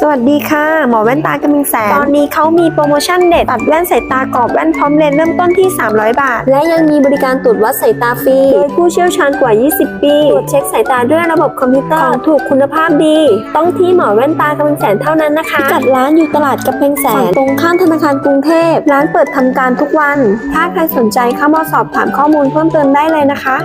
สวัสดีค่ะ หมอแว่นตากำมิงแสน ตอนนี้เขามีโปรโมชั่นเด็ดตัดแว่นสายตากรอบแว่นพร้อมเลนส์เริ่มต้นที่ 300 บาท และยังมีบริการตรวจวัดสายตาฟรี โดยผู้เชี่ยวชาญกว่า 20 ปีตรวจเช็คสายตาด้วยระบบคอมพิวเตอร์ของถูกคุณภาพดี ต้องที่หมอแว่นตากำมิงแสนเท่านั้นนะคะจัดร้านอยู่ตลาดกำแพงแสนตรงข้ามธนาคารกรุงเทพ ร้านเปิดทำการทุกวัน ถ้าใครสนใจเข้ามาสอบถามข้อมูลเพิ่มเติมได้เลยนะคะ